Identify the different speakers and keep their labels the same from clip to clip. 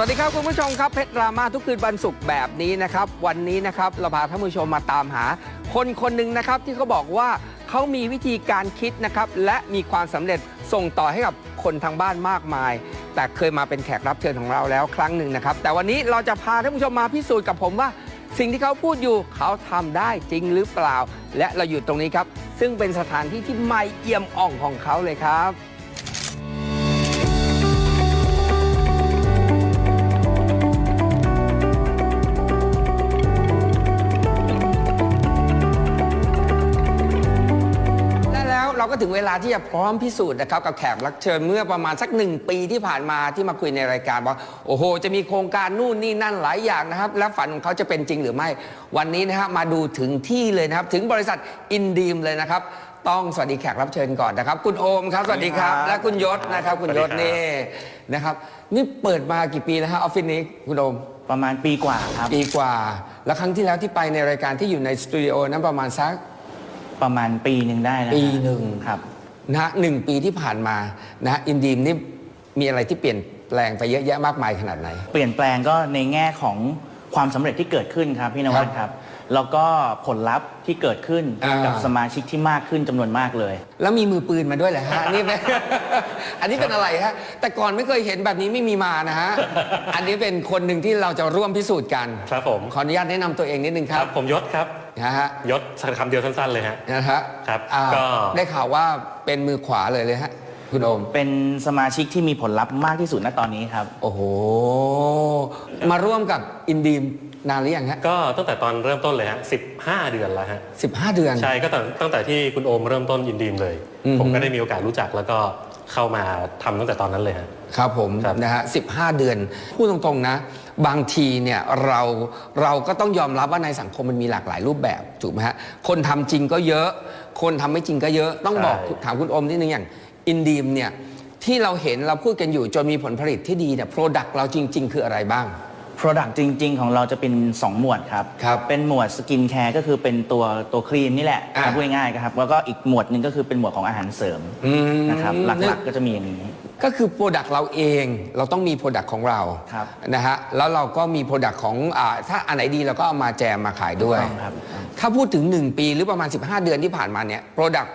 Speaker 1: สวัสดีครับคุณผู้ชมครับเพชรดราม่าทุกคืนวันศุกร์แบบนี้นะครับ วันนี้นะครับเราพาท่านผู้ชมมาตามหา คนคนหนึ่งนะครับที่เขาบอกว่าเขามีวิธีการคิดนะครับ และมีความสำเร็จส่งต่อให้กับคนทางบ้านมากมาย แต่เคยมาเป็นแขกรับเชิญของเราแล้วครั้งหนึ่งนะครับ แต่วันนี้เราจะพาท่านผู้ชมมาพิสูจน์กับผมว่า สิ่งที่เขาพูดอยู่เขาทำได้จริงหรือเปล่า และเราอยู่ตรงนี้ครับ ซึ่งเป็นสถานที่ที่ไม่เอี่ยมอ่องของเขาเลยครับ ถึงเวลาที่จะพร้อมพิสูจน์นะครับกับแขกรับเชิญเมื่อประมาณสักหนึ่งปีที่ผ่านมาที่มาคุยในรายการว่าโอ้โห จะมีโครงการนู่นนี่นั่นหลายอย่างนะครับ และฝันของเขาจะเป็นจริงหรือไม่ วันนี้นะฮะมาดูถึงที่เลยนะครับ ถึงบริษัทอินดีมเลยนะครับ ต้องสวัสดีแขกรับเชิญก่อนนะครับ คุณโอมครับสวัสดีครับ และคุณยศนะครับ คุณยศนี่นะครับ นี่เปิดมากี่ปีแล้วฮะออฟฟิศนี้คุณโอม
Speaker 2: ประมาณปีกว่าครับ
Speaker 1: ปีกว่า แล้วครั้งที่แล้วที่ไปในรายการที่อยู่ในสตูดิโอนั้นประมาณสัก
Speaker 2: ประมาณปีหนึ่งได้แล้ว
Speaker 1: ปีหนึ่ง
Speaker 2: ครับ
Speaker 1: นะฮะหนึ่งปีที่ผ่านมานะฮะอินดีมนี่มีอะไรที่เปลี่ยนแปลงไปเยอะแยะมากมายขนาดไหน
Speaker 2: เปลี่ยนแปลงก็ในแง่ของความสำเร็จที่เกิดขึ้นครับพี่นวัดครับ แล้วก็ผลลัพธ์ที่เกิดขึ้น
Speaker 1: อ่ากั
Speaker 2: กับสมาชิกที่มากขึ้นจำนวนมากเลย
Speaker 1: แล้วมีมือปืนมาด้วยเหรอฮะ นี่เป็นอันนี้เป็นอะไรฮะ แต่ก่อนไม่เคยเห็นแบบนี้ไม่มีมานะฮะ อันนี้เป็นคนหนึ่งที่เราจะร่วมพิสูจน์กัน
Speaker 3: ครับผม
Speaker 1: ขออนุญาตแนะนำตัวเองนิดนึงค
Speaker 3: ค
Speaker 1: รั
Speaker 3: รับบผมยศครับ
Speaker 1: นะฮะ
Speaker 3: ยศคำเดียวสั้นๆเลยฮะ
Speaker 1: นะฮะ
Speaker 3: ครับ
Speaker 1: อ่า
Speaker 3: ก็
Speaker 1: ได้ข่าวว่าเป็นมือขวาเลยเลยฮะ คุณโอม
Speaker 2: เป็นสมาชิกที่มีผลลัพธ์มากที่สุดณตอนนี้ครับ
Speaker 1: โอ้โห มาร่วมกับอินดีม นานหรือยังฮะ
Speaker 3: ก็ตั้งแต่ตอนเริ่มต้นเลยฮะ15 เดือนแล้วฮะ
Speaker 1: สิบห้าเดือน
Speaker 3: ใช่ก็ตั้งตั้งแต่ที่คุณโอมเริ่มต้นยินดีมเลย
Speaker 1: อือฮึ
Speaker 3: ผมก็ได้มีโอกาสรู้จักแล้วก็เข้ามาทำตั้งแต่ตอนนั้นเลยฮะ
Speaker 1: ครับผม
Speaker 3: ครับ
Speaker 1: นะฮะสิเดือน พูดตรงๆนะ บางทีเนี่ยเราเราก็ต้องยอมรับว่าในสังคมมันมีหลากหลายรูปแบบถูกไหมฮะคนทำจริงก็เยอะ คนทำไม่จริงก็เยอะต้องบอกถามคุณอมนิดนึงอย่างอินดีมเนี่ยที่เราเห็นเราพูดกันอยู่จนมีผลผลิตที่ดีเนี่ยโปรดักต์เราจริง ๆ คืออะไรบ้าง
Speaker 2: Product จริง ๆ ของเราจะเป็น 2 หมวดครับ
Speaker 1: ครับ
Speaker 2: เป็นหมวดสกินแคร์ก็คือเป็นตัวตัวครีมนี่แหละ
Speaker 1: อ่า
Speaker 2: พูดง่ายๆครับ แล้วก็อีกหมวดหนึ่งก็คือเป็นหมวดของอาหารเสริม
Speaker 1: อืม
Speaker 2: นะครับหลักๆก็จะมีอย่างนี้
Speaker 1: ก็คือโปรดักต์เราเองเราต้องมีโปรดักต์ของเรา
Speaker 2: ครับ
Speaker 1: นะฮะแล้วเราก็มีโปรดักต์ของอาถ้าอันไหนดีเราก็เอามาแจมมาขายด้วย
Speaker 2: ถูกต้องครับ
Speaker 1: ถ้าพูดถึง 1 ปีหรือประมาณ 15 เดือนที่ผ่านมาเนี่ยโปรดักต์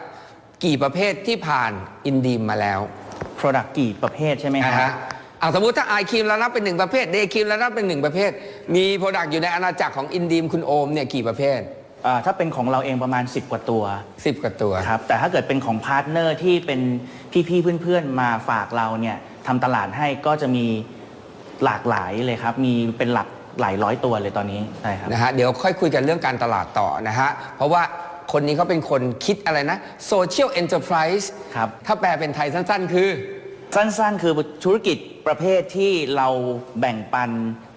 Speaker 1: กี่ประเภทที่ผ่านอินดีมมาแล้ว
Speaker 2: Product กี่ประเภทใช่ไหม
Speaker 1: นะ
Speaker 2: ครั
Speaker 1: ฮะ
Speaker 2: บ
Speaker 1: เอาสมมติถ้าไอครีมเรานับเป็นหนึ่งประเภทเดย์ครีมเรานับเป็นหนึ่งประเภท มีโปรดักต์อยู่ในอาณาจักรของอินดีมคุณโอมเนี่ยกี่ประเภท
Speaker 2: อ่าถ้าเป็นของเราเองประมาณ 10 กว่าตัว
Speaker 1: 10กว่าตัว
Speaker 2: ครับแต่ถ้าเกิดเป็นของพาร์ทเนอร์ที่เป็นพี่ๆเพื่อนๆมาฝากเราเนี่ยทำตลาดให้ก็จะมีหลากหลายเลยครับ มีเป็นหลักหลายร้อยตัวเลยตอนนี้ใช่ครับ
Speaker 1: นะฮะเดี๋ยวค่อยคุยกันเรื่องการตลาดต่อนะฮะ เพราะว่าคนนี้เขาเป็นคนคิดอะไรนะ Social Enterprise
Speaker 2: ครับ
Speaker 1: ถ้าแปลเป็นไทยสั้นๆ คือ
Speaker 2: สั้นๆ คือธุรกิจประเภทที่เราแบ่งปัน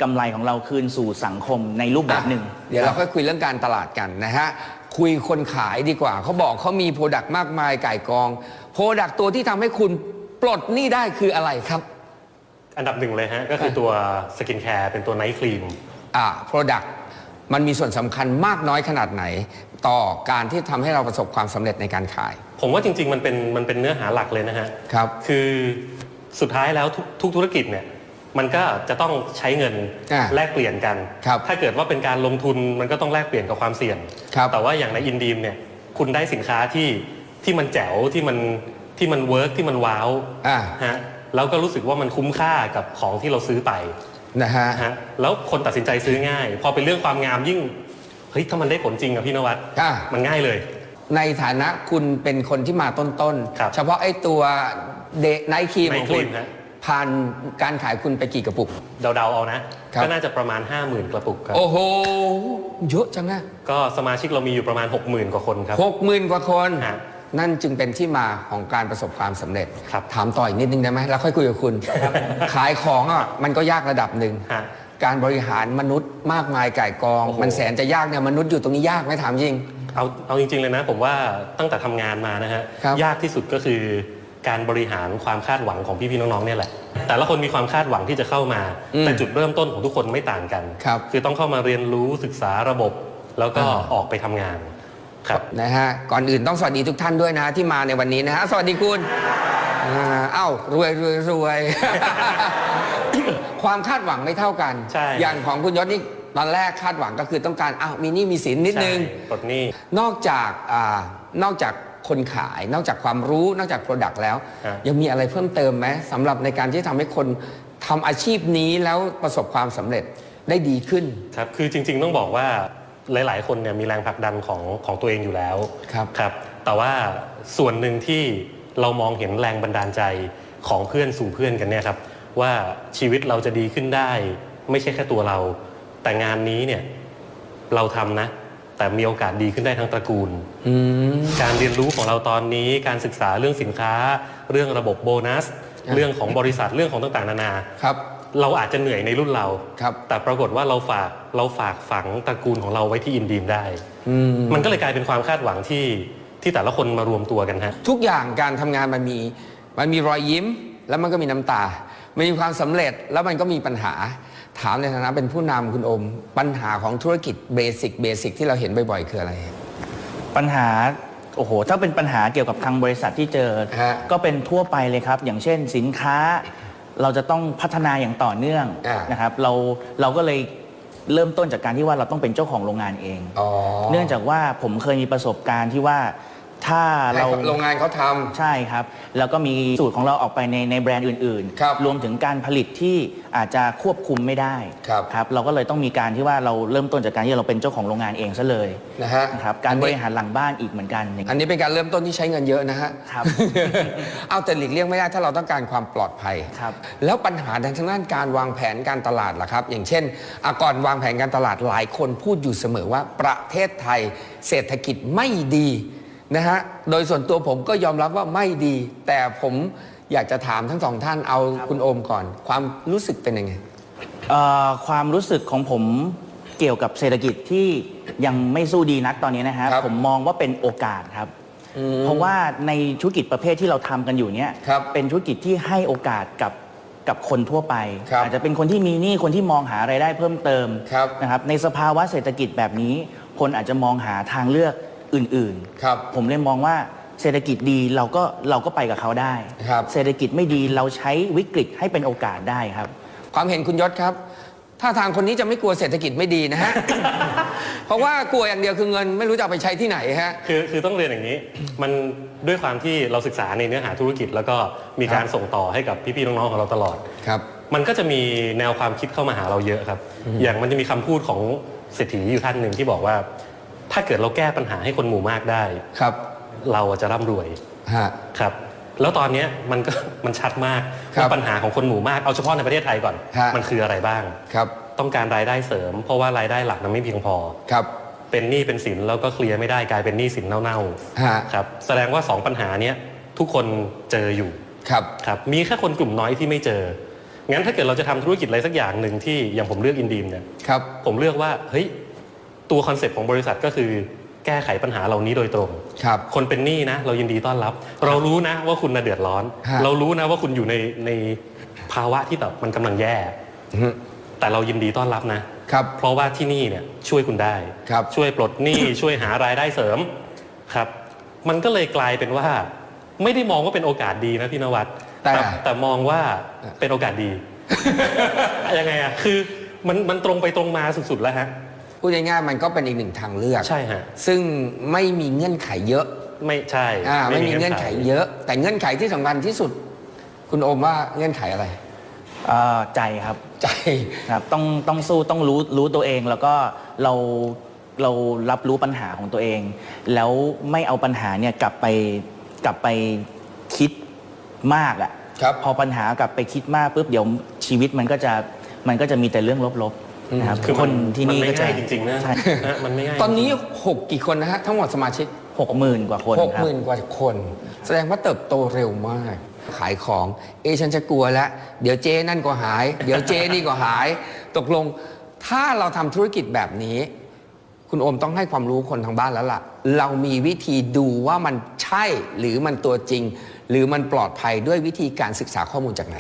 Speaker 2: กำไรของเราคืนสู่สังคมในรูปแบบหนึ่ง
Speaker 1: เดี๋ยวเรา
Speaker 2: ค
Speaker 1: ค่
Speaker 2: รับ
Speaker 1: อยคุยเรื่องการตลาดกันนะฮะ คุยคนขายดีกว่า เขาบอกเขามีโปรดักต์มากมายไก่ายกองโปรดักต์ตัวที่ทำให้คุณปลดหนี้ได้คืออะไรครับ
Speaker 3: อันดับหนึ่งเลยฮะ ก็คือตัวสกินแคร์เป็นตัวไนท์ครีม
Speaker 1: อ่า product มันมีส่วนสำคัญมากน้อยขนาดไหน ต่อการที่ทำให้เราประสบความสำเร็จในการขาย
Speaker 3: ผมว่าจริง ๆ มันเป็นมันเป็นเนื้อหาหลักเลยนะฮะ
Speaker 1: ครับ
Speaker 3: คือสุดท้ายแล้วทุกทุกธุรกิจเนี่ยมันก็จะต้องใช้เงิน
Speaker 1: อ่า
Speaker 3: แลกเปลี่ยนกัน
Speaker 1: ครับ
Speaker 3: ถ้าเกิดว่าเป็นการลงทุนมันก็ต้องแลกเปลี่ยนกับความเสี่ยง
Speaker 1: ครับ
Speaker 3: แต่ว่าอย่างในอินดีมเนี่ยคุณได้สินค้าที่ที่มันแจ๋วที่มันที่มันเวิร์กที่มันว้าว
Speaker 1: อ่า
Speaker 3: ฮะแล้วก็รู้สึกว่ามันคุ้มค่ากับของที่เราซื้อไป
Speaker 1: นะฮะ
Speaker 3: ฮะแล้วคนตัดสินใจซื้อง่าย พอเป็นเรื่องความงามยิ่งเฮ้ยถ้ามันได้ผลจริงอะพี่นวัด
Speaker 1: อ่า
Speaker 3: มันง่ายเลย
Speaker 1: ในฐานะคุณเป็นคนที่มาต้น
Speaker 3: ครับ
Speaker 1: ๆ เฉพาะไอ้ตัวเดไนท์ครีมของคุณ
Speaker 3: Night Cream ฮะ
Speaker 1: ผ่านการขายคุณไปกี่กระปุก
Speaker 3: เดาๆเอานะ ครับ ก็น่าจะประมาณ 5 0,000 กระปุกครับ
Speaker 1: โอ้โห เยอะจังนะ
Speaker 3: ก็สมาชิกเรามีอยู่ประมาณ 60,000 กว่าคนครับ
Speaker 1: หกหมื่นกว่าคน
Speaker 3: ฮะ
Speaker 1: นั่นจึงเป็นที่มาของการประสบความสำเร็จ
Speaker 3: ครับ
Speaker 1: ถามต่ออีกนิดนึงได้ไหมแล้วค่อยคุยกับคุณ ขายของอะมันก็ยากระดับหนึ่ง
Speaker 3: ฮะ
Speaker 1: การบริหารมนุษย์มากมายไก่ายกอง
Speaker 3: โอ้โห
Speaker 1: มันแสนจะยากเนี่ยมนุษย์อยู่ตรงนี้ยากไหมถามจริง
Speaker 3: เอาเอาจริงๆเลยนะ ผมว่าตั้งแต่ทำงานมานะฮะ
Speaker 1: ครับ
Speaker 3: ยากที่สุดก็คือการบริหารความคาดหวังของพี่ๆน้องๆเนี่ยแหละ แต่ละคนมีความคาดหวังที่จะเข้ามา
Speaker 1: อืม
Speaker 3: แต่จุดเริ่มต้นของทุกคนไม่ต่างกัน
Speaker 1: ครับ
Speaker 3: คือต้องเข้ามาเรียนรู้ศึกษาระบบ แล้วก็
Speaker 1: อ่า
Speaker 3: ออกไปทำงาน ครับ
Speaker 1: นะฮะก่อนอื่นต้องสวัสดีทุกท่านด้วยนะที่มาในวันนี้นะฮะสวัสดีคุณอ่าเอ้ารวยรวยรวย ความคาดหวังไม่เท่ากัน
Speaker 3: ใช่
Speaker 1: อย่างของคุณยศนี่ตอนแรกคาดหวังก็คือต้องการอ้าวมีหนี้มีสินนิดนึง
Speaker 3: ใช่ปลดหนี้
Speaker 1: นอกจากอานอกจากคนขาย นอกจากความรู้นอกจาก Product แล้ว
Speaker 3: ฮะ
Speaker 1: ยังมีอะไรเพิ่มเติมไหมสำหรับในการที่ทำให้คนทำอาชีพนี้แล้วประสบความสำเร็จได้ดีขึ้น
Speaker 3: ครับ คือจริง ๆ ต้องบอกว่า หลาย ๆ คนเนี่ยมีแรงผลักดันของของตัวเองอยู่แล้ว
Speaker 1: ครับ
Speaker 3: ครับ แต่ว่าส่วนหนึ่งที่เรามองเห็นแรงบันดาลใจของเพื่อนสู่เพื่อนกันเนี่ยครับ ว่าชีวิตเราจะดีขึ้นได้ ไม่ใช่แค่ตัวเรา แต่งานนี้เนี่ยเราทำนะ แต่มีโอกาสดีขึ้นได้ทั้งตระกูล
Speaker 1: อืม
Speaker 3: การเรียนรู้ของเราตอนนี้การศึกษาเรื่องสินค้า เรื่องระบบโบนัส
Speaker 1: ครับ
Speaker 3: เรื่องของบริษัทเรื่องของต่างๆ นานา
Speaker 1: ครับ
Speaker 3: เราอาจจะเหนื่อยในรุ่นเรา
Speaker 1: ครับ
Speaker 3: แต่ปรากฏว่าเราฝากเราฝากฝังตระกูลของเราไว้ที่อินดีมได้
Speaker 1: อืม
Speaker 3: มันก็เลยกลายเป็นความคาดหวังที่ที่แต่ละคนมารวมตัวกันฮะ
Speaker 1: ทุกอย่างการทำงานมันมีมันมีรอยยิ้ม แล้วมันก็มีน้ำตา มันมีความสำเร็จแล้วมันก็มีปัญหา ถามในฐานะเป็นผู้นำคุณอม ปัญหาของธุรกิจเบสิกเบสิกที่เราเห็นบ่อยๆ คืออะไร
Speaker 2: ปัญหาโอ้โหถ้าเป็นปัญหาเกี่ยวกับทางบริษัทที่เจอ
Speaker 1: ฮะ
Speaker 2: ก็เป็นทั่วไปเลยครับ อย่างเช่นสินค้า เราจะต้องพัฒนาอย่างต่อเนื่อง
Speaker 1: อ่าน
Speaker 2: นะครับเราเราก็เลยเริ่มต้นจากการที่ว่าเราต้องเป็นเจ้าของโรงงานเอง
Speaker 1: อ๋อ
Speaker 2: เนื่องจากว่าผมเคยมีประสบการณ์ที่ว่า ถ้า
Speaker 1: ให้
Speaker 2: เรา
Speaker 1: โรงงานเขาทำ
Speaker 2: ใช่ครับ แล้วก็มีสูตรของเราออกไปในในแบรนด์อื่น
Speaker 1: ครับ
Speaker 2: รวมถึงการผลิตที่อาจจะควบคุมไม่ได้
Speaker 1: ครับ
Speaker 2: ครับเราก็เลยต้องมีการที่ว่าเราเริ่มต้นจากการที่เราเป็นเจ้าของโรงงานเองซะเลย
Speaker 1: นะฮะ
Speaker 2: นะครับการบริหารหลังบ้านอีกเหมือนกันอย่าง
Speaker 1: อันนี้เป็นการเริ่มต้นที่ใช้เงินเยอะนะฮะ
Speaker 2: ครับ
Speaker 1: เอาแต่หลีกเลี่ยงไม่ได้ถ้าเราต้องการความปลอดภัย
Speaker 2: ครับ
Speaker 1: แล้วปัญหาทางด้านการวางแผนการตลาดล่ะครับ อย่างเช่นอะก่อนวางแผนการตลาดหลายคนพูดอยู่เสมอว่าประเทศไทย เศรษฐกิจไม่ดี นะฮะ โดยส่วนตัวผมก็ยอมรับว่าไม่ดี แต่ผมอยากจะถามทั้งสองท่านเอาคุณโอมก่อน ความรู้สึกเป็นยังไง
Speaker 2: เอ่อความรู้สึกของผมเกี่ยวกับเศรษฐกิจที่ยังไม่สู้ดีนักตอนนี้นะฮะ
Speaker 1: ครับ
Speaker 2: ผมมองว่าเป็นโอกาสครับ
Speaker 1: อืม
Speaker 2: เพราะว่าในธุรกิจประเภทที่เราทำกันอยู่เนี่ย
Speaker 1: ครับ
Speaker 2: เป็นธุรกิจที่ให้โอกาสกับกับคนทั่วไป
Speaker 1: ครับ
Speaker 2: อาจจะเป็นคนที่มีหนี้คนที่มองหาไรายได้เพิ่มเติม
Speaker 1: ครับ
Speaker 2: นะครับในสภาวะเศรษฐกิจแบบนี้ คนอาจจะมองหาทางเลือก อื่น
Speaker 1: ครับ
Speaker 2: ผมเลยมองว่าเศรษฐกิจดีเราก็เราก็ไปกับเขาได้
Speaker 1: ครับ
Speaker 2: เศรษฐกิจไม่ดีเราใช้วิกฤตให้เป็นโอกาสได้ครับ
Speaker 1: ความเห็นคุณยศครับถ้าทางคนนี้จะไม่กลัวเศรษฐกิจไม่ดีนะฮะ เพราะว่ากลัวอย่างเดียวคือเงินไม่รู้จะเอาไปใช้ที่ไหนฮะ
Speaker 3: คือคือต้องเรียนอย่างนี้ มันด้วยความที่เราศึกษาในเนื้อหาธุรกิจ แล้วก็มีการส่งต่อให้กับพี่ๆน้องๆของเราตลอด
Speaker 1: ครับ
Speaker 3: มันก็จะมีแนวความคิดเข้ามาหาเราเยอะครับ อย่างมันจะมีคำพูดของเศรษฐีอยู่ท่านหนึ่งที่บอกว่า ถ้าเกิดเราแก้ปัญหาให้คนหมู่มากได้
Speaker 1: ครับ
Speaker 3: เราจะร่ำรวย
Speaker 1: ฮะ
Speaker 3: ครับ แล้วตอนเนี้ยมันก็ มันชัดมาก
Speaker 1: ครับ
Speaker 3: ว่าปัญหาของคนหมู่มากเอาเฉพาะในประเทศไทยก่อน
Speaker 1: ฮะ
Speaker 3: มันคืออะไรบ้าง
Speaker 1: ครับ
Speaker 3: ต้องการรายได้เสริม เพราะว่ารายได้หลักมันไม่เพียงพอ
Speaker 1: ครับ
Speaker 3: เป็นหนี้เป็นสินแล้วก็เคลียร์ไม่ได้กลายเป็นหนี้สินเน่า
Speaker 1: ฮะ
Speaker 3: ๆครับแสดงว่าสองปัญหาเนี้ยทุกคนเจออยู่
Speaker 1: ครับ
Speaker 3: ครับมีแค่คนกลุ่มน้อยที่ไม่เจอ งั้นถ้าเกิดเราจะทำธุรกิจอะไรสักอย่างหนึ่งที่อย่างผมเลือกอินดีมเนี่ย
Speaker 1: ครับ
Speaker 3: ผมเลือกว่าเฮ้ย ตัวคอนเซ็ปต์ของบริษัทก็คือแก้ไขปัญหาเหล่านี้โดยตรง
Speaker 1: ครับ
Speaker 3: คนเป็นหนี้นะ เรายินดีต้อนรับ เรารู้นะว่าคุณน่ะเดือดร้อน
Speaker 1: ฮะ
Speaker 3: เรารู้นะว่าคุณอยู่ในในภาวะที่แบบมันกำลังแย่
Speaker 1: อือฮึ
Speaker 3: แต่เรายินดีต้อนรับนะ
Speaker 1: ครับ
Speaker 3: เพราะว่าที่นี่เนี่ยช่วยคุณได้
Speaker 1: ครับ
Speaker 3: ช่วยปลดหนี้ ช่วยหารายได้เสริมครับ มันก็เลยกลายเป็นว่า ไม่ได้มองว่าเป็นโอกาสดีนะพี่นวัด
Speaker 1: แต่
Speaker 3: แต่มองว่าเป็นโอกาสดี ยังไงอะคือมันมันตรงไปตรงมาสุดๆแล้วฮะ
Speaker 1: พูดง่ายๆมันก็เป็นอีกหนึ่งทางเลือก
Speaker 3: ใช่ฮะ
Speaker 1: ซึ่งไม่มีเงื่อนไขเยอะ
Speaker 3: ไม่ใช่
Speaker 1: อ่าไม่มีเงื่อนไขเยอะ แต่เงื่อนไขที่สำคัญที่สุด คุณโอมว่าเงื่อนไขอะไร
Speaker 2: เอ่อใจครับ
Speaker 1: ใจ
Speaker 2: ครับต้องต้องสู้ต้องรู้รู้ตัวเองแล้วก็เราเรารับรู้ปัญหาของตัวเอง แล้วไม่เอาปัญหาเนี่ยกลับไปกลับไปคิดมากอะ
Speaker 1: ครับ
Speaker 2: พอปัญหากลับไปคิดมากปุ๊บเดี๋ยวชีวิตมันก็จะมันก็จะมีแต่เรื่องลบ นะครับ
Speaker 3: คือ
Speaker 2: คน
Speaker 3: มั
Speaker 2: ที่นี่
Speaker 3: มั
Speaker 2: ก็
Speaker 3: ไม่
Speaker 2: จะ
Speaker 3: ง่ายจริงๆนะ
Speaker 2: ใช่
Speaker 3: นะมันไม่ง่าย
Speaker 1: ตอนนี้
Speaker 3: จริง
Speaker 1: 6กี่คนนะฮะ ทั้งหมดสมาชิก
Speaker 2: หกหมื่นกว่าคน
Speaker 1: หก
Speaker 2: ครั
Speaker 1: ห
Speaker 2: บ
Speaker 1: มื่นกว่าคน แสดงว่าเติบโตเร็วมาก ขายของ เอะฉันจะกลัวแล้ว เดี๋ยวเจนั่นก็หาย เดี๋ยวเจนี่ก็หาย ตกลงถ้าเราทำธุรกิจแบบนี้ คุณโอมต้องให้ความรู้คนทางบ้านแล้วล่ะ เรามีวิธีดูว่ามันใช่หรือมันตัวจริง หรือมันปลอดภัยด้วยวิธีการศึกษาข้อมูลจากไหน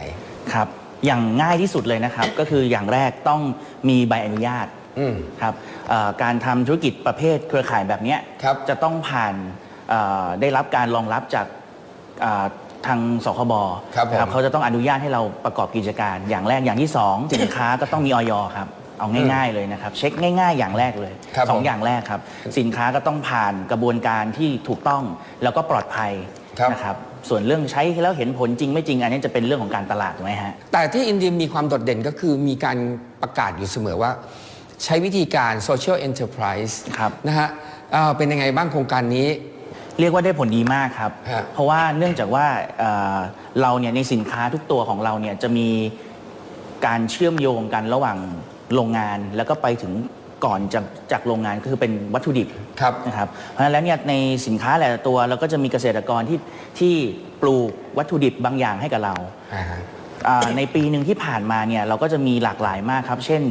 Speaker 2: ครับ อย่างง่ายที่สุดเลยนะครับ ก็คืออย่างแรกต้องมีใบอนุญาต
Speaker 1: อืม
Speaker 2: ครับเอ่อการทำธุรกิจประเภทเครือข่ายแบบเนี้ย
Speaker 1: ครับ
Speaker 2: จะต้องผ่านเอ่อได้รับการรองรับจากเอ่อทางสคบ
Speaker 1: ครับผม
Speaker 2: นะเขาจะต้องอนุญาตให้เราประกอบกิจการ อย่างแรกอย่างที่สองสินค้าก็ต้องมีออยครับเอาง่ายๆเลยนะครับ เช็คง่าย ๆ อย่างแรกเลย
Speaker 1: ครับ
Speaker 2: สอง
Speaker 1: ผม
Speaker 2: อย่างแรกครับ สินค้าก็ต้องผ่านกระบวนการที่ถูกต้องแล้วก็ปลอดภัย
Speaker 1: ครับ
Speaker 2: นะครับ ส่วนเรื่องใช้แล้วเห็นผลจริงไม่จริง อันนี้จะเป็นเรื่องของการตลาดถูกไหมฮะ
Speaker 1: แต่ที่อินเดียมีความโดดเด่นก็คือมีการประกาศอยู่เสมอว่า ใช้วิธีการ social enterprise
Speaker 2: ครับ
Speaker 1: นะฮะเอ่อเป็นยังไงบ้างโครงการนี้
Speaker 2: เรียกว่าได้ผลดีมากครับ
Speaker 1: ฮะ
Speaker 2: เพราะว่าเนื่องจากว่าเอ่อเราเนี่ยในสินค้าทุกตัวของเราเนี่ยจะมีการเชื่อมโยงกันระหว่างโรงงาน แล้วก็ไปถึง ก่อนจากจากโรงงานก็คือเป็นวัตถุดิบ
Speaker 1: ครับ
Speaker 2: นะครับเพราะฉะนั้นแล้วเนี่ยในสินค้าหลายๆตัวเราก็จะมีเกษตรกรที่ที่ปลูกวัตถุดิบบางอย่างให้กับเรา
Speaker 1: อ่าฮะ
Speaker 2: อ่าในปีหนึ่งที่ผ่านมาเนี่ยเราก็จะมีหลากหลายมากครับ เช่น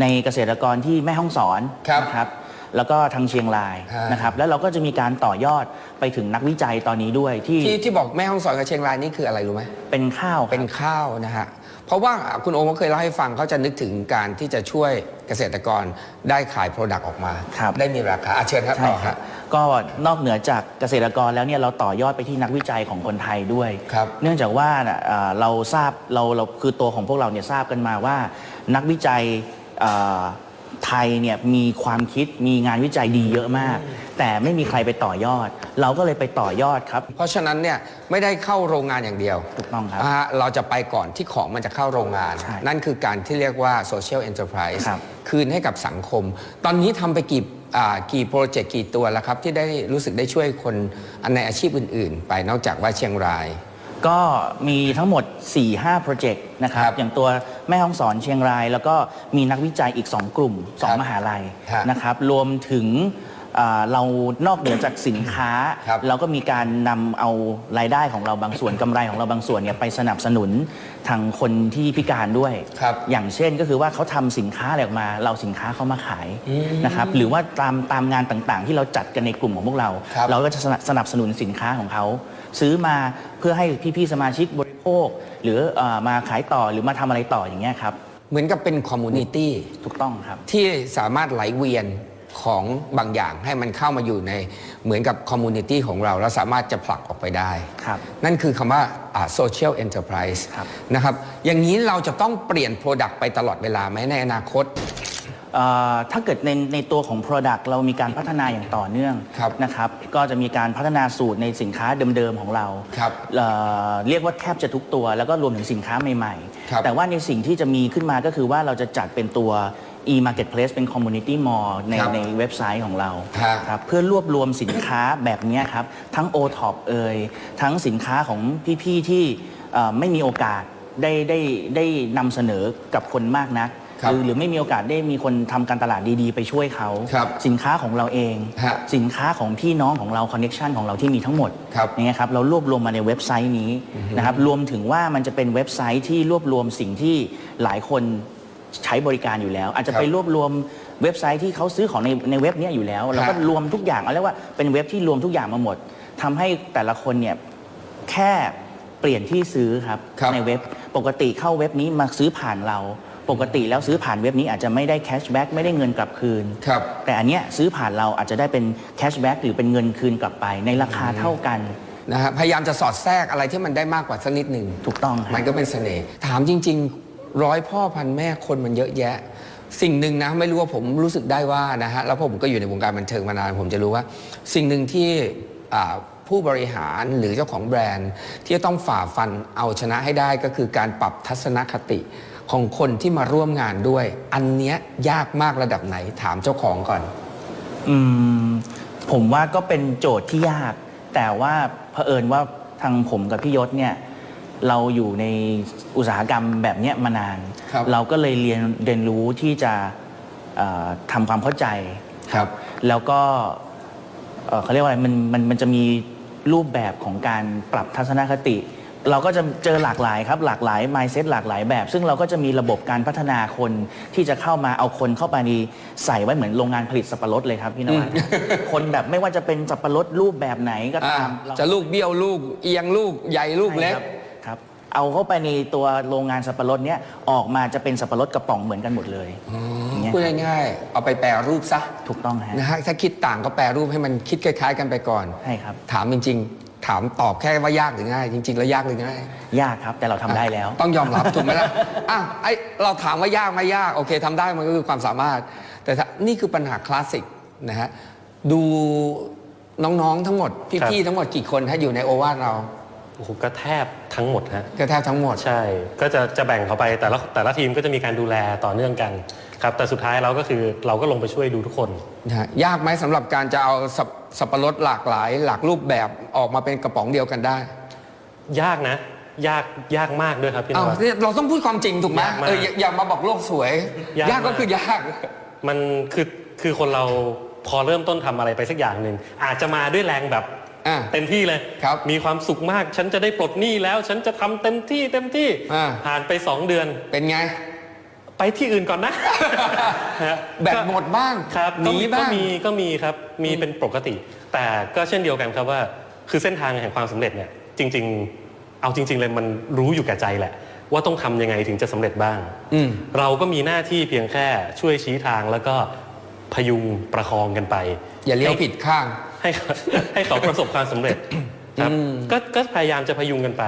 Speaker 2: ในเกษตรกรที่แม่ห้องสอน
Speaker 1: ครับ
Speaker 2: นะครับ แล้วก็ทางเชียงราย
Speaker 1: ฮะ
Speaker 2: นะครับ แล้วเราก็จะมีการต่อยอดไปถึงนักวิจัยตอนนี้ด้วยที่
Speaker 1: ที่ที่บอกแม่ห้องสอนกับเชียงรายนี่คืออะไรรู้ไหม
Speaker 2: เป็นข้าวครับ
Speaker 1: เป็นข้าวนะฮะ เพราะว่าคุณโอมก็เคยเล่าให้ฟังเขาจะนึกถึงการที่จะช่วยเกษตรกรได้ขายโปรดักต์ออกมา
Speaker 2: ครับ
Speaker 1: ได้มีราคาอะเชิญครับ
Speaker 2: ใช่
Speaker 1: ต่อ
Speaker 2: ค
Speaker 1: ค
Speaker 2: รั
Speaker 1: รั
Speaker 2: บ บก็นอกเหนือจากเกษตรกรแล้วเนี่ยเราต่อยอดไปที่นักวิจัยของคนไทยด้วย
Speaker 1: ครับ
Speaker 2: เนื่องจากว่าน่ะอ่าเราทราบเราเราคือตัวของพวกเราเนี่ยทราบกันมาว่า นักวิจัยอ่าไทยเนี่ยมีความคิดมีงานวิจัยดีเยอะมาก แต่ไม่มีใครไปต่อยอด เราก็เลยไปต่อยอดครับ
Speaker 1: เพราะฉะนั้นเนี่ยไม่ได้เข้าโรงงานอย่างเดียว
Speaker 2: ถูกต้องครับ
Speaker 1: นะฮะเราจะไปก่อนที่ของมันจะเข้าโรงงาน
Speaker 2: ใช่
Speaker 1: นั่นคือการที่เรียกว่า social enterprise
Speaker 2: ครับ
Speaker 1: คืนให้กับสังคม ตอนนี้ทำไปกี่อ่ากี่โปรเจกต์กี่ตัวแล้วครับ ที่ได้รู้สึกได้ช่วยคนในอาชีพอื่น ๆ ไปนอกจากว่าเชียงราย
Speaker 2: ก็มีทั้งหมด 4-5โปรเจกต์นะครับ
Speaker 1: ครับ
Speaker 2: อย่างตัวแม่ฮ่องสอนเชียงราย แล้วก็มีนักวิจัยอีก 2 กลุ่ม
Speaker 1: ครับ
Speaker 2: 2 มหาลัย
Speaker 1: ครับ
Speaker 2: นะครับรวมถึง อ่าเรานอกเหนือจากสินค้า
Speaker 1: ครับ
Speaker 2: เราก็มีการนำเอารายได้ของเราบางส่วน กำไรของเราบางส่วนเนี่ยไปสนับสนุนทางคนที่พิการด้วย
Speaker 1: ครับ
Speaker 2: อย่างเช่นก็คือว่าเขาทำสินค้าอะไรออกมา เราสินค้าเขามาขาย
Speaker 1: อืม
Speaker 2: นะครับหรือว่าตามตามงานต่างๆ ที่เราจัดกันในกลุ่มของพวกเรา
Speaker 1: ครับ
Speaker 2: เราก็จะสนับสนับสนุนสินค้าของเขา ซื้อมาเพื่อให้พี่ๆสมาชิกบริโภค หรือเออมาขายต่อหรือมาทำอะไรต่ออย่างเงี้ยครับ
Speaker 1: เหมือนกับเป็นคอมมูนิตี้
Speaker 2: ถูกต้องครับ
Speaker 1: ที่สามารถไหลเวียน ของบางอย่างให้มันเข้ามาอยู่ในเหมือนกับคอมมูนิตี้ของเรา แล้วสามารถจะผลักออกไปได้
Speaker 2: ครับ
Speaker 1: นั่นคือคำว่าอ่า social enterprise
Speaker 2: ครับ
Speaker 1: นะครับอย่างนี้เราจะต้องเปลี่ยน Product ไปตลอดเวลาไหมในอนาคต
Speaker 2: เอ่อถ้าเกิดในในตัวของ Product เรามีการพัฒนาอย่างต่อเนื่อง
Speaker 1: ครับ
Speaker 2: นะครับ ก็จะมีการพัฒนาสูตรในสินค้าเดิมๆของเรา
Speaker 1: ครับ
Speaker 2: เอ่อเรียกว่าแทบจะทุกตัว แล้วก็รวมถึงสินค้าใหม่
Speaker 1: ครับ
Speaker 2: ๆแต่ว่าในสิ่งที่จะมีขึ้นมาก็คือว่าเราจะจัดเป็นตัว e-marketplace เป็น community mall ใน
Speaker 1: ครับ
Speaker 2: ในเว็บไซต์ของเรา
Speaker 1: ฮะ
Speaker 2: ครับเพื่อรวบรวมสินค้าแบบเนี้ยครับทั้ง o t o p เอ่ยทั้งสินค้าของพี่ ๆ ที่เอ่อไม่มีโอกาสได้ได้ได้นำเสนอกับคนมากนัก
Speaker 1: ครับ
Speaker 2: หรือหรือไม่มีโอกาสได้มีคนทำการตลาดดีๆ ไปช่วยเขา
Speaker 1: ครับ
Speaker 2: สินค้าของเราเอง
Speaker 1: ฮะ
Speaker 2: สินค้าของพี่น้องของเราคอนเน็ชันของเราที่มีทั้งหมด
Speaker 1: ครับ
Speaker 2: อย่างเงี้ยครับเรารวบรวมมาในเว็บไซต์นี้นะครับรวมถึงว่ามันจะเป็นเว็บไซต์ที่รวบรวมสิ่งที่หลายคน ใช้บริการอยู่แล้ว อาจจะ
Speaker 1: ครับ
Speaker 2: ไปรวบรวมเว็บไซต์ที่เขาซื้อของในในเว็บเนี้ยอยู่แล้วแล้วก็
Speaker 1: ฮะ
Speaker 2: รวมทุกอย่างเอาเรียกว่าเป็นเว็บที่รวมทุกอย่างมาหมดทำให้แต่ละคนเนี่ยแค่เปลี่ยนที่ซื้อครับ
Speaker 1: ครับ
Speaker 2: ในเว็บปกติเข้าเว็บนี้มาซื้อผ่านเรา ปกติแล้วซื้อผ่านเว็บนี้อาจจะไม่ได้แคชแบ็กไม่ได้เงินกลับคืน
Speaker 1: ครับ
Speaker 2: แต่อันเนี้ยซื้อผ่านเราอาจจะได้เป็นแคชแบ็กหรือเป็นเงินคืนกลับไป ในราคาเท่ากัน
Speaker 1: นะฮะพยายามจะสอดแทรกอะไรที่มันได้มากกว่าสักนิดหนึ่ง
Speaker 2: ถูกต้องค
Speaker 1: มั
Speaker 2: รั
Speaker 1: น
Speaker 2: บ
Speaker 1: ก็เป็นเสน่ห์ถามจริง ๆ ร้อยพ่อพันแม่คนมันเยอะแยะ สิ่งหนึ่งนะไม่รู้ว่าผมรู้สึกได้ว่านะฮะแล้วผมก็อยู่ในวงการบันเทิงมานาน ผมจะรู้ว่า สิ่งหนึ่งที่ผู้บริหารหรือเจ้าของแบรนด์ ที่จะต้องฝ่าฟันเอาชนะให้ได้ก็คือการปรับทัศนคติของคนที่มาร่วมงานด้วย อันเนี้ยยากมากระดับไหนถามเจ้าของก่อน
Speaker 2: อืม ผมว่าก็เป็นโจทย์ที่ยาก แต่ว่าเผอิญว่าทางผมกับพี่ยศเนี่ย เราอยู่ในอุตสาหกรรมแบบเนี้ยมานาน
Speaker 1: ครับ
Speaker 2: เราก็เลยเรียนเรียนรู้ที่จะเอ่อทำความเข้าใจ
Speaker 1: ครับ
Speaker 2: แล้วก็เอ่อเขาเรียกว่าอะไรมันมันมันจะมีรูปแบบของการปรับทัศนคติ เราก็จะเจอหลากหลายครับ หลากหลาย mindset หลากหลายแบบ ซึ่งเราก็จะมีระบบการพัฒนาคนที่จะเข้ามาเอาคนเข้าไปในใส่ไว้เหมือนโรงงานผลิตสับปะรดเลยครับพี่นวัดคนแบบไม่ว่าจะเป็นสับปะรดรูปแบบไหนก็
Speaker 1: อ่า
Speaker 2: ตามเรา
Speaker 1: จะลูกเบี้ยวลูกเอียงลูกใหญ่ลูกเล็ก
Speaker 2: ใช่ครับครับ เอาเข้าไปในตัวโรงงานสับปะรดเนี้ยออกมาจะเป็นสับปะรดกระป๋องเหมือนกันหมดเลยอย่างเงี้ย
Speaker 1: พูดง่ายๆ เอาไปแปรรูปซะ
Speaker 2: ถูกต้องฮะ
Speaker 1: นะฮะถ้าคิดต่างก็แปรรูปให้มันคิดคล้าย ๆ กันไปก่อน
Speaker 2: ใช่ครับ
Speaker 1: ถามจริง ๆ ถามตอบแค่ว่ายากหรือง่าย จริง ๆ แล้วยากหรือง่าย
Speaker 2: ยากครับแต่เราทำได้แล้ว
Speaker 1: ต้องยอมรับถูกไหมล่ะอ้าวไอเราถามว่ายากไหม่ยากโอเคทำได้มันก็คือความสามารถ แต่ถ้านี่คือปัญหาคลาสสิกนะฮะดูน้องๆทั้งหมด พี่ๆทั้งหมดกี่คนฮะอยู่ในโอวาทเรา
Speaker 3: โอ้โหก็แทบทั้งหมดฮะ
Speaker 1: ก็แทบทั้งหมด
Speaker 3: ใช่ ก็จะจะแบ่งเขาไปแต่ละแต่ละทีมก็จะมีการดูแลต่อเนื่องกันครับแต่สุดท้ายเราก็คือเราก็ลงไปช่วยดูทุกคน
Speaker 1: นะฮะยากไหมสำหรับการจะเอาสับสับปะรดหลากหลาย หลากรูปแบบออกมาเป็นกระป๋องเดียวกันได้
Speaker 3: ยากนะ ยากยากมากด้วยครับพี่น
Speaker 1: เอา
Speaker 3: วัด
Speaker 1: เนี่ยเราต้องพูดความจริงถูกไหม
Speaker 3: ยากมาก
Speaker 1: เอออย่าอย่ามาบอกโลกสวย
Speaker 3: ยาก
Speaker 1: ยากก็
Speaker 3: มาก
Speaker 1: คือยาก
Speaker 3: มันคือคือคนเราพอเริ่มต้นทำอะไรไปสักอย่างหนึ่งอาจจะมาด้วยแรงแบบ
Speaker 1: อ่า
Speaker 3: เต็มที่เลย
Speaker 1: ครับ
Speaker 3: มีความสุขมาก ฉันจะได้ปลดหนี้แล้ว ฉันจะทำเต็มที่เต็มที่
Speaker 1: อ่า
Speaker 3: ผ่านไปสองเดือน
Speaker 1: เป็นไง
Speaker 3: ไปที่อื่นก่อนนะฮะ
Speaker 1: แบตหมดบ้าง
Speaker 3: ครับ
Speaker 1: หนี
Speaker 3: ก็
Speaker 1: บ้าง
Speaker 3: มีก็มีครับมีเป็นปกติ แต่ก็เช่นเดียวกันครับว่า คือเส้นทางแห่งความสำเร็จเนี่ยจริง ๆ เอาจริง ๆ เลยมันรู้อยู่แก่ใจแหละ ว่าต้องทำยังไงถึงจะสำเร็จบ้าง
Speaker 1: อืม
Speaker 3: เราก็มีหน้าที่เพียงแค่ช่วยชี้ทางแล้วก็ พยุงประคองกันไป
Speaker 1: อย่าเลี้ยว
Speaker 3: ให้
Speaker 1: ผิดข้าง
Speaker 3: ให้เขาให้เขาประสบความสำเร็จครับ
Speaker 1: อืม
Speaker 3: ก็ก็พยายามจะพยุงกันไป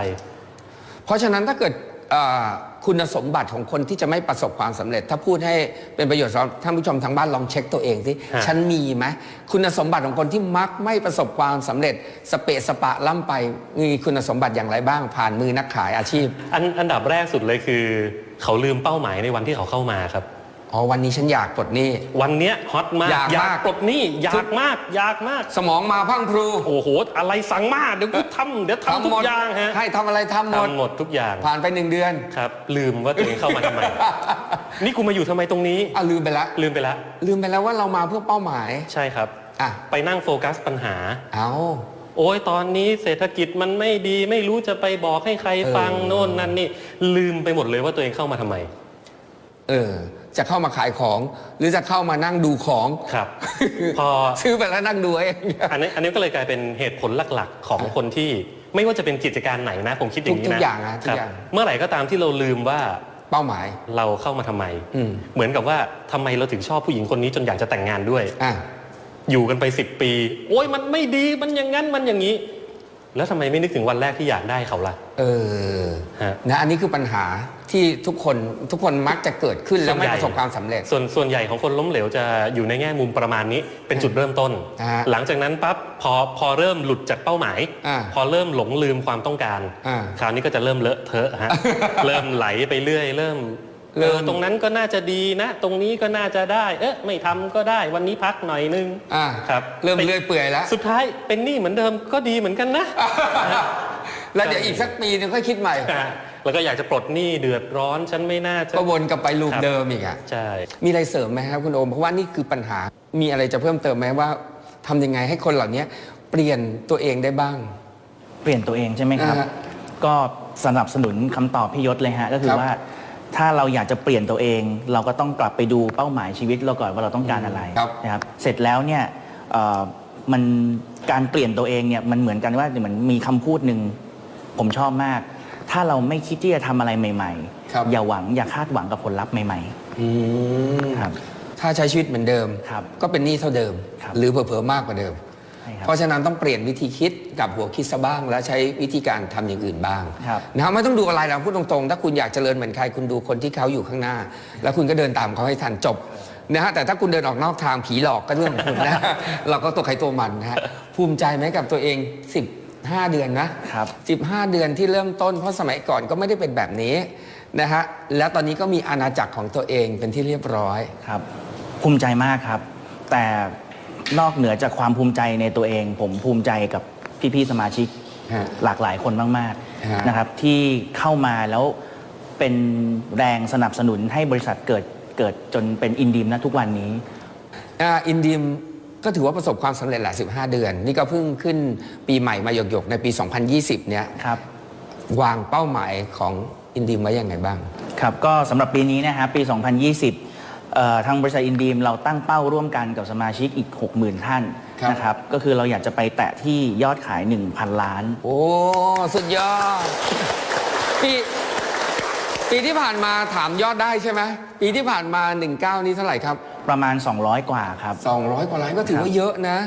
Speaker 1: เพราะฉะนั้นถ้าเกิดอ่าคุณสมบัติของคนที่จะไม่ประสบความสำเร็จ ถ้าพูดให้เป็นประโยชน์สำหรับท่านผู้ชมทางบ้านลองเช็คตัวเองสิ
Speaker 3: ฮะ
Speaker 1: ฉันมีไหมคุณสมบัติของคนที่มักไม่ประสบความสำเร็จ สเปะสปะล่ำไปมีคุณสมบัติอย่างไรบ้างผ่านมือนักขายอาชีพ
Speaker 3: อันอันดับแรกสุดเลยคือ เขาลืมเป้าหมายในวันที่เขาเข้ามาครับ
Speaker 1: อ๋อวันนี้ฉันอยากปลดหนี้
Speaker 3: วันเนี้ยฮอตมาก
Speaker 1: อยากมาก
Speaker 3: ปลดหนี้อยากมากอยากมาก
Speaker 1: สมองมาพรังพรู
Speaker 3: โอ้โห อะไรสั่งมาเดี๋ยวกูทำเดี๋ยวทำทุ
Speaker 1: หม
Speaker 3: ก
Speaker 1: ด
Speaker 3: อย่างฮะ
Speaker 1: ให้ทำอะไรทำหมด
Speaker 3: ทำหมดทุกอย่าง
Speaker 1: ผ่านไปหนึ่งเดือน
Speaker 3: ครับ ลืมว่าตัวเองเข้ามาทำไม นี่กูมาอยู่ทำไมตรงนี้
Speaker 1: อะลืมไปละ
Speaker 3: ลืมไปแล้ว
Speaker 1: ลืมไปแล้วว่าเรามาเพื่อเป้าหมาย
Speaker 3: ใช่ครับ
Speaker 1: อะ
Speaker 3: ไปนั่งโฟกัสปัญหา
Speaker 1: เอา
Speaker 3: โอ้ยตอนนี้เศรษฐกิจมันไม่ดีไม่รู้จะไปบอกให้ใครฟัง
Speaker 1: เออ
Speaker 3: โน่นนั่นนี่ ลืมไปหมดเลยว่าตัวเองเข้ามาทำไม
Speaker 1: เออ จะเข้ามาขายของ หรือจะเข้ามานั่งดูของ
Speaker 3: ครับ พอ
Speaker 1: ซื้อไปแล้วนั่งดูเอง
Speaker 3: อันนี้อันนี้ก็เลยกลายเป็นเหตุผลหลักๆ ของคนที่ไม่ว่าจะเป็นกิจการไหนนะ ผมคิดอย่างนี้
Speaker 1: ทุ
Speaker 3: นะ
Speaker 1: กๆอย่างนะทุก
Speaker 3: ครับ
Speaker 1: อย่าง
Speaker 3: เมื่อไหร่ก็ตามที่เราลืมว่า
Speaker 1: เป้าหมาย
Speaker 3: เราเข้ามาทำไม
Speaker 1: อืม
Speaker 3: เหมือนกับว่าทำไมเราถึงชอบผู้หญิงคนนี้จนอยากจะแต่งงานด้วย
Speaker 1: อะ
Speaker 3: อยู่กันไปสิบปี โอ้ยมันไม่ดีมันอย่างนั้นมันอย่างนี้ แล้วทำไมไม่นึกถึงวันแรกที่อยากได้เขาล่ะ
Speaker 1: เออ
Speaker 3: ฮะ
Speaker 1: นะอันนี้คือปัญหาที่ทุกคนทุกคนมักจะเกิดขึ้นแล้วไม่
Speaker 3: ส่วนใหญ่
Speaker 1: ประสบความสำเร็จ
Speaker 3: ส่วนส่วนใหญ่ของคนล้มเหลวจะอยู่ในแง่มุมประมาณนี้ เป็นจุดเริ่มต้น
Speaker 1: อ่า
Speaker 3: หลังจากนั้นปั๊บพอพอเริ่มหลุดจากเป้าหมาย
Speaker 1: อ่า
Speaker 3: พอเริ่มหลงลืมความต้องการ
Speaker 1: อ่า
Speaker 3: คราวนี้ก็จะเริ่มเลอะเทอะฮะ เริ่มไหลไปเรื่อย เริ่ม
Speaker 1: เริ่
Speaker 3: เอ
Speaker 1: ม
Speaker 3: อตรงนั้นก็น่าจะดีนะ ตรงนี้ก็น่าจะได้ เอ๊ะไม่ทำก็ได้วันนี้พักหน่อยนึง
Speaker 1: อะ
Speaker 3: ครับ
Speaker 1: เริ่ม
Speaker 3: ไป
Speaker 1: เลื่อยเปื่อยแล้ว
Speaker 3: สุดท้ายเป็นหนี้เหมือนเดิมก็ดีเหมือนกันนะ
Speaker 1: แล้วเดี๋ยวอีกสักปีนึงค่อยคิดใหม่
Speaker 3: แล้วก็อยากจะปลดหนี้เดือดร้อนฉันไม่น่าจะ
Speaker 1: ก็วนกลับไปลูป
Speaker 3: ครับ
Speaker 1: เดิมอีกอะ
Speaker 3: ใช่
Speaker 1: มีอะไรเสริมไหมครับคุณโอมเพราะว่านี่คือปัญหามีอะไรจะเพิ่มเติมไหมว่าทำยังไงให้คนเหล่านี้เปลี่ยนตัวเองได้บ้าง
Speaker 2: เปลี่ยนตัวเองใช่ไหมครับ
Speaker 1: อ่าฮะ
Speaker 2: ก็สนับสนุนคำตอบพี่ยศเลยฮะก็คื
Speaker 1: ค
Speaker 2: อ
Speaker 1: รับ
Speaker 2: ว่า ถ้าเราอยากจะเปลี่ยนตัวเอง เราก็ต้องกลับไปดูเป้าหมายชีวิตเราก่อนว่าเราต้องการอะไร
Speaker 1: ครับ
Speaker 2: นะครับ เสร็จแล้วเนี่ยเอ่อมันการเปลี่ยนตัวเองเนี่ยมันเหมือนกันว่าเหมือนมีคำพูดหนึ่งผมชอบมาก ถ้าเราไม่คิดที่จะทำอะไรใหม่
Speaker 1: ครับ
Speaker 2: ๆ อย่าหวังอย่าคาดหวังกับผลลัพธ์ใหม่
Speaker 1: อืม
Speaker 2: ๆครับ
Speaker 1: ถ้าใช้ชีวิตเหมือนเดิม
Speaker 2: ครับ
Speaker 1: ก็เป็นหนี้เท่าเดิม
Speaker 2: ครับ
Speaker 1: หรือเผลอๆมากกว่าเดิม
Speaker 2: ใช่ครับ
Speaker 1: เพราะฉะนั้นต้องเปลี่ยนวิธีคิดกับหัวคิดซะบ้าง แล้วใช้วิธีการทำอย่างอื่นบ้าง
Speaker 2: ครับ
Speaker 1: นะครับไม่ต้องดูอะไรเราพูดตรงๆ ถ้าคุณอยากเจริญเหมือนใครคุณดูคนที่เขาอยู่ข้างหน้า แล้วคุณก็เดินตามเขาให้ทันจบนะฮะแต่ถ้าคุณเดินออกนอกทางผีหลอกก็เรื่องของคุณนะเราก็ตัวใครตัวมันนะฮะภูมิใจไหมกับตัวเอง 15 เดือนนะครับ15 เดือนที่เริ่มต้นเพราะสมัยก่อนก็ไม่ได้เป็นแบบนี้นะฮะแล้วตอนนี้ก็มีอาณาจักรของตัวเองเป็นที่เรียบร้อย
Speaker 2: ครับ ภูมิใจมากครับ แต่ นอกเหนือจากความภูมิใจในตัวเอง ผมภูมิใจกับพี่ๆสมาชิก
Speaker 1: ฮะ
Speaker 2: หลากหลายคนมาก
Speaker 1: ฮะ
Speaker 2: ๆนะครับ ที่เข้ามาแล้วเป็นแรงสนับสนุนให้บริษัทเกิดเกิดจนเป็นอินดีมนะทุกวันนี้
Speaker 1: อ่าอินดีมก็ถือว่าประสบความสำเร็จหลาย15 เดือน นี่ก็เพิ่งขึ้นปีใหม่มาหยกๆ ในปี 2020 เนี่ย
Speaker 2: ครับ
Speaker 1: วางเป้าหมายของอินดีมไว้ยังไงบ้าง
Speaker 2: ครับก็สำหรับปีนี้นะฮะปี 2020เอ่อ ทางบริษัทอินดีมเราตั้งเป้าร่วมกันกับสมาชิกอีก 60,000 ท่าน
Speaker 1: ครับ
Speaker 2: นะครับ ก็คือเราอยากจะไปแตะที่ยอดขาย 1,000 ล้าน
Speaker 1: โอ้ สุดยอด ปีปีที่ผ่านมาถามยอดได้ใช่ไหมปีที่ผ่านมา 19 นี้เท่าไหร่ครับ
Speaker 2: ประมาณ 200 กว่าครับ
Speaker 1: 200 กว่าล้านก็ถือว่าเยอะนะ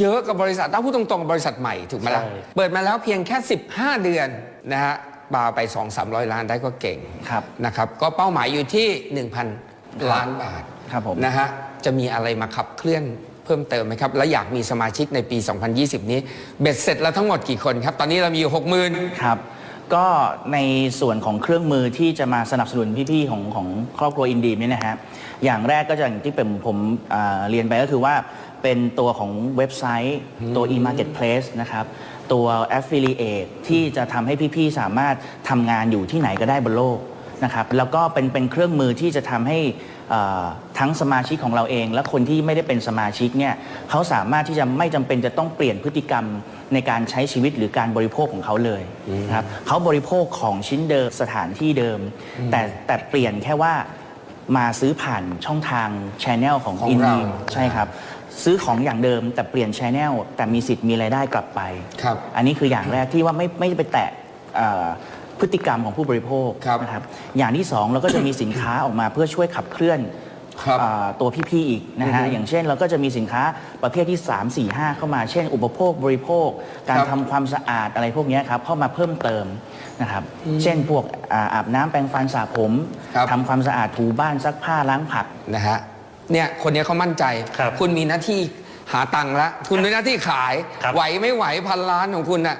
Speaker 1: เยอะกับบริษัทถ้าพูดตรงๆกับบริษัทใหม่ถูกไหมล่ะ
Speaker 3: ใช่
Speaker 1: เปิดมาแล้วเพียงแค่ 15 เดือนนะฮะบาไป 2-300 ล้านได้ก็เก่ง
Speaker 2: ครับ
Speaker 1: นะครับ ก็เป้าหมายอยู่ที่1,000 ล้านบาท
Speaker 2: ครับผม
Speaker 1: นะฮะจะมีอะไรมาขับเคลื่อนเพิ่มเติมไหมครับ และอยากมีสมาชิกในปี 2020 นี้ เบ็ดเสร็จแล้วทั้งหมดกี่คนครับ ตอนนี้เรามีอยู่60,000
Speaker 2: ครับ ก็ในส่วนของเครื่องมือที่จะมาสนับสนุนพี่ๆของของครอบครัวอินดีมเนี่ยนะฮะอย่างแรกก็จะอย่างที่เป็นผมอ่าเรียนไปก็คือว่าเป็นตัวของเว็บไซต์ ตัว e-marketplace นะครับ ตัว affiliate ที่จะทำให้พี่ๆสามารถทำงานอยู่ที่ไหนก็ได้บนโลก นะครับแล้วก็เป็นเป็นเครื่องมือที่จะทำให้อ่าทั้งสมาชิกของเราเอง และคนที่ไม่ได้เป็นสมาชิกเนี่ยเขาสามารถที่จะไม่จำเป็นจะต้องเปลี่ยนพฤติกรรมในการใช้ชีวิตหรือการบริโภคของเขาเลยนะครับเขาบริโภคของชิ้นเดิมสถานที่เดิม แต่แต่เปลี่ยนแค่ว่า มาซื้อผ่านช่องทางช n แนลของ
Speaker 1: ของ
Speaker 2: อิน
Speaker 1: เรา
Speaker 2: ดีใช่ครับ ซื้อของอย่างเดิมแต่เปลี่ยนช n แนลแต่มีสิทธิ์มีรายได้กลับไป
Speaker 1: ครับ
Speaker 2: อันนี้คืออย่างแรกที่ว่าไม่ไม่ไปแตะเอ่อ พฤติกรรมของผู้บริโภค
Speaker 1: ครับ
Speaker 2: นะครับอย่างที่สองเราก็จะมีสินค้าออกมาเพื่อช่วยขับเคลื่อน
Speaker 1: ครับ
Speaker 2: อ่าตัวพี่ๆอีกนะฮะ
Speaker 1: อือฮึ
Speaker 2: อย่างเช่นเราก็จะมีสินค้าประเภทที่ 3 4 5 เข้ามาเช่น อุปโภคบริโภค การ
Speaker 1: ครับ
Speaker 2: ทำความสะอาดอะไรพวกเนี้ยครับเข้ามาเพิ่มเติมนะครับเช่นพวกอ่าอาบน้ำแปรงฟันสระผม
Speaker 1: ครับ
Speaker 2: ทำความสะอาดถูบ้านซักผ้าล้างผัก
Speaker 1: นะฮะเนี่ยคนเนี้ยเขามั่นใจ
Speaker 3: ครับ
Speaker 1: ณมีหน้าที่หาตังค์ละคุณมีหน้าที่ขาย
Speaker 3: ครับ
Speaker 1: ไหวไม่ไหวพันล้านของคุณน่ะ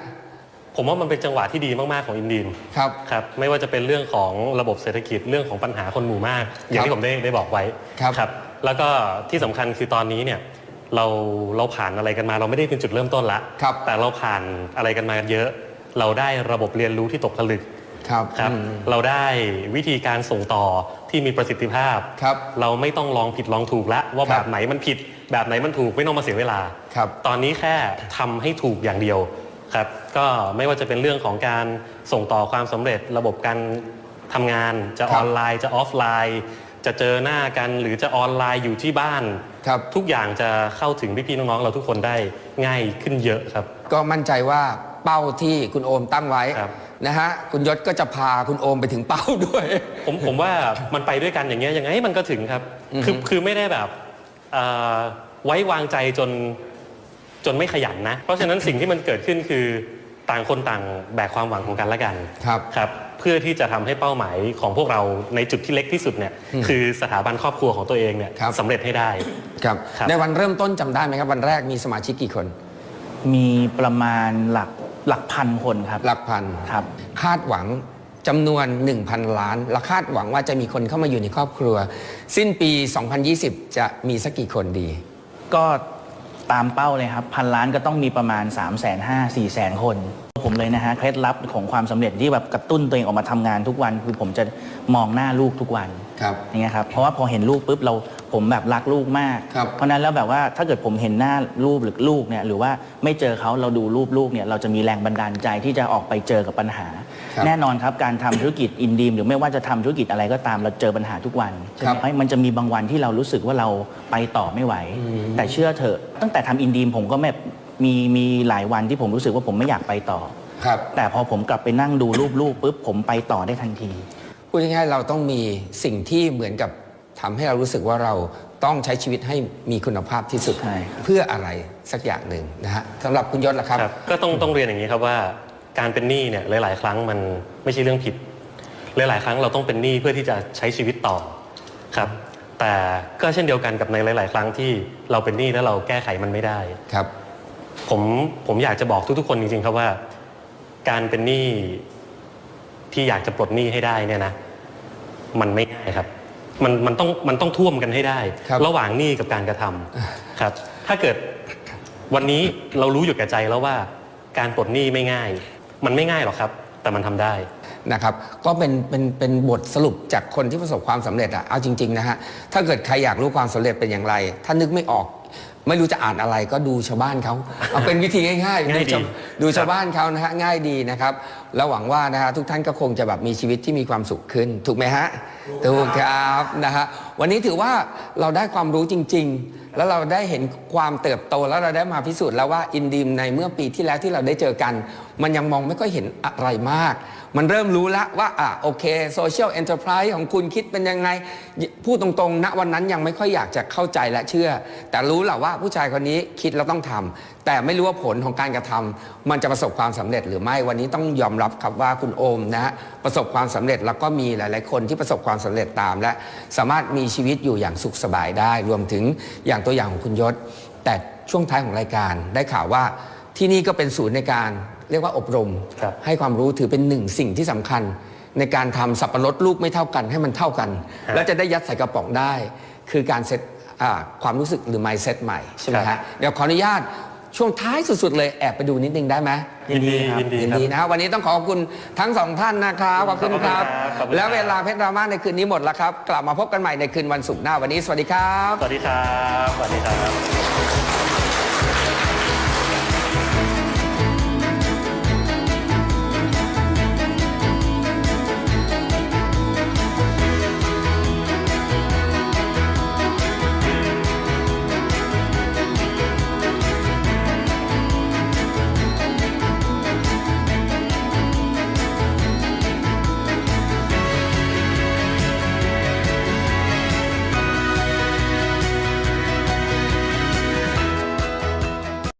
Speaker 3: ผมว่ามันเป็นจังหวะที่ดีมาก ๆ ของอินดีม
Speaker 1: ครับ
Speaker 3: ครับ ไม่ว่าจะเป็นเรื่องของระบบเศรษฐกิจเรื่องของปัญหาคนหมู่มาก อย่างที่ผมได้ได้บอกไว้
Speaker 1: ครับ
Speaker 3: แล้วก็ที่สำคัญคือตอนนี้เนี่ยเราเราผ่านอะไรกันมาเราไม่ได้เป็นจุดเริ่มต้นละ
Speaker 1: ครับ
Speaker 3: แต่เราผ่านอะไรกันมาเยอะ เราได้ระบบเรียนรู้ที่ตกผลึก
Speaker 1: ครับ
Speaker 3: ครับ
Speaker 1: อืม
Speaker 3: เราได้วิธีการส่งต่อที่มีประสิทธิภาพ
Speaker 1: ครับ
Speaker 3: เราไม่ต้องลองผิดลองถูกละว่า
Speaker 1: ค
Speaker 3: แบ
Speaker 1: รับบ
Speaker 3: ไหนมันผิด แบบไหนมันถูกไม่ต้องมาเสียเวลา
Speaker 1: ครับ
Speaker 3: ตอนนี้แค่ทำให้ถูกอย่างเดียว ครับก็ไม่ว่าจะเป็นเรื่องของการส่งต่อความสำเร็จระบบการทำงานจะ
Speaker 1: ครั
Speaker 3: อบอนไลน์จะออฟไลน์ จะเจอหน้ากันหรือจะออนไลน์อยู่ที่บ้าน
Speaker 1: ครับ
Speaker 3: ทุกอย่างจะเข้าถึงพี่ๆน้องๆเราทุกคนได้ง่ายขึ้นเยอะครับ
Speaker 1: ก็มั่นใจว่าเป้าที่คุณโอมตั้งไว้
Speaker 3: ครับ
Speaker 1: นะฮะคุณยศก็จะพาคุณโอมไปถึงเป้าด้วย
Speaker 3: ผมผมว่ามันไปด้วยกันอย่างเงี้ยยังไงมันก็ถึงครับ คือคือไม่ได้แบบเอ่อไว้วางใจจน จนไม่ขยันนะ เพราะฉะนั้นสิ่งที่มันเกิดขึ้นคือต่างคนต่างแบกความหวังของกันและกัน
Speaker 1: ครับ
Speaker 3: ครับ เพื่อที่จะทำให้เป้าหมายของพวกเราในจุดที่เล็กที่สุดเนี่ย
Speaker 1: อืม
Speaker 3: คือสถาบันครอบครัวของตัวเองเนี่ย
Speaker 1: ครับ
Speaker 3: สำเร็จให้ได้
Speaker 1: ครับ
Speaker 3: ครับ
Speaker 1: ในวันเริ่มต้นจำได้ไหมครับ วันแรกมีสมาชิกกี่คน
Speaker 2: มีประมาณหลักหลักพันคนครับ
Speaker 1: หลักพัน
Speaker 2: ครับ
Speaker 1: คาดหวังจำนวน 1,000 ล้าน และคาดหวังว่าจะมีคนเข้ามาอยู่ในครอบครัว สิ้นปี 2020 จะมีสักกี่คนดี
Speaker 2: ก็ ตามเป้าเลยครับพันล้านก็ต้องมีประมาณ 3 5 0 0 0 0 4 0 0 0 0คน ผมเลยนะฮะเคล็ดลับของความสำเร็จที่แบบกระตุ้นตัวเองออกมาทำงานทุกวัน คือผมจะมองหน้าลูกทุกวัน
Speaker 1: ครับ
Speaker 2: อย่างเงี้ยครับเพราะว่าพอเห็นลูกปุ๊บเราผมแบบรักลูกมาก
Speaker 1: ครับ
Speaker 2: เพราะฉะนั้นแล้วแบบว่าถ้าเกิดผมเห็นหน้ารูปหรือลูกเนี่ยหรือว่าไม่เจอเขาเราดูรูปลูกเนี่ยเราจะมีแรงบันดาลใจที่จะออกไปเจอกับปัญหา
Speaker 1: ครับ
Speaker 2: แน่นอนครับการทำธุรกิจอินดีมหรือไม่ว่าจะทำธุรกิจอะไรก็ตามเราเจอปัญหาทุกวันใช่ไห
Speaker 1: ครั
Speaker 2: ม
Speaker 1: บ
Speaker 2: ครับมันจะมีบางวันที่เรารู้สึกว่าเราไปต่อไม่ไหว แต่เชื่อเถอะ ตั้งแต่ทำอินดีมผมก็แบบมีมีหลายวันที่ผมรู้สึกว่าผมไม่อยากไปต่อ
Speaker 1: ครับ
Speaker 2: แต่พอผมกลับไปนั่งดูรูปลูกปุ๊บผมไปต่อได้ทันที
Speaker 1: พูดง่ายๆเราต้องมีสิ่งที่เหมือนกับทำให้เรารู้สึกว่าเราต้องใช้ชีวิตให้มีคุณภาพที่สุด
Speaker 2: ใช่ครับ
Speaker 1: เพื่ออะไรสักอย่างหนึ่งนะฮะสำหรับคุณยศล่ะครับ
Speaker 3: ครับก็ต้องต้องเรียนอย่างนี้ครับว่า การเป็นหนี้เนี่ยหลาย ๆ ครั้งมันไม่ใช่เรื่องผิด หลาย ๆ ครั้งเราต้องเป็นหนี้เพื่อที่จะใช้ชีวิตต่อครับ แต่ก็เช่นเดียวกันกับในหลาย ๆ ครั้งที่เราเป็นหนี้แล้วเราแก้ไขมันไม่ได้
Speaker 1: ครับ
Speaker 3: ผมผมอยากจะบอกทุก ๆ คนจริง ๆ ครับว่า การเป็นหนี้ที่อยากจะปลดหนี้ให้ได้เนี่ยนะ มันไม่ง่ายครับ มันมันต้องมันต้องท่วมกันให้ได้
Speaker 1: ครับ
Speaker 3: ระหว่างหนี้กับการกระทำครับ ถ้าเกิดวันนี้เรารู้อยู่แก่ใจแล้วว่าการปลดหนี้ไม่ง่าย มันไม่ง่ายหรอกครับ แต่มันทำได้
Speaker 1: นะครับก็เป็นเป็นเป็นบทสรุปจากคนที่ประสบความสำเร็จอะเอาจริงๆนะฮะถ้าเกิดใครอยากรู้ความสำเร็จเป็นอย่างไร ถ้านึกไม่ออก ไม่รู้จะอ่านอะไรก็ดูชาวบ้านเขาเอาเป็นวิธีง่ายๆ
Speaker 3: ง่ายดี
Speaker 1: ดูชาวดูชาวบ้านเขานะฮะง่ายดีนะครับแล้วหวังว่านะฮะทุกท่านก็คงจะแบบมีชีวิตที่มีความสุขขึ้น ถูกไหมฮะถูกครับนะฮะวันนี้ถือว่าเราได้ความรู้จริง ๆ แล้วเราได้เห็นความเติบโตแล้วเราได้มาพิสูจน์แล้วว่าอินดีมในเมื่อปีที่แล้วที่เราได้เจอกัน มันยังมองไม่ค่อยเห็นอะไรมากมันเริ่มรู้แล้วว่าอะโอเคโซเชียลเอ็นเตอร์ไพรส์ของคุณคิดเป็นยังไง พูดตรงๆณวันนั้นยังไม่ค่อยอยากจะเข้าใจและเชื่อ แต่รู้แหละว่าผู้ชายคนนี้คิดแล้วต้องทำแต่ไม่รู้ว่าผลของการกระทำมันจะประสบความสำเร็จหรือไม่วันนี้ต้องยอมรับครับว่าคุณโอมนะฮะประสบความสำเร็จแล้วก็มีหลาย ๆ คนที่ประสบความสำเร็จตาม และสามารถมีชีวิตอยู่อย่างสุขสบายได้ รวมถึงอย่างตัวอย่างของคุณยศ แต่ช่วงท้ายของรายการได้ข่าวว่าที่นี่ก็เป็นศูนย์ในการ เรียกว่าอบรม
Speaker 3: ครับ
Speaker 1: ให้ความรู้ถือเป็นหนึ่งสิ่งที่สำคัญ ในการทำสับปะรดลูกไม่เท่ากันให้มันเท่ากัน
Speaker 3: ฮะ
Speaker 1: แล้วจะได้ยัดใส่กระป๋องได้ คือการเซตอ่าความรู้สึกหรือ mindset ใหม่ใช่ไหม
Speaker 3: ครั
Speaker 1: ฮะ
Speaker 3: บ
Speaker 1: เดี๋ยวขออนุญาตช่วงท้ายสุดๆเลยแอบไปดูนิดนึงได้ไหม
Speaker 3: ยินดียินดี
Speaker 1: ยิน
Speaker 3: ครับ
Speaker 1: ดีนะฮะวันนี้ต้องขอขอบคุณทั้งสองท่านนะครับขอบคุณครับ
Speaker 3: ขอบคุณครับ ขอบคุณครับ
Speaker 1: แล้วเวลาเพชรดราม่าในคืนนี้หมดแล้วครับ กลับมาพบกันใหม่ในคืนวันศุกร์หน้าวันนี้สวัสดีครับ
Speaker 3: สวัสดีครับ สวัสดีครับ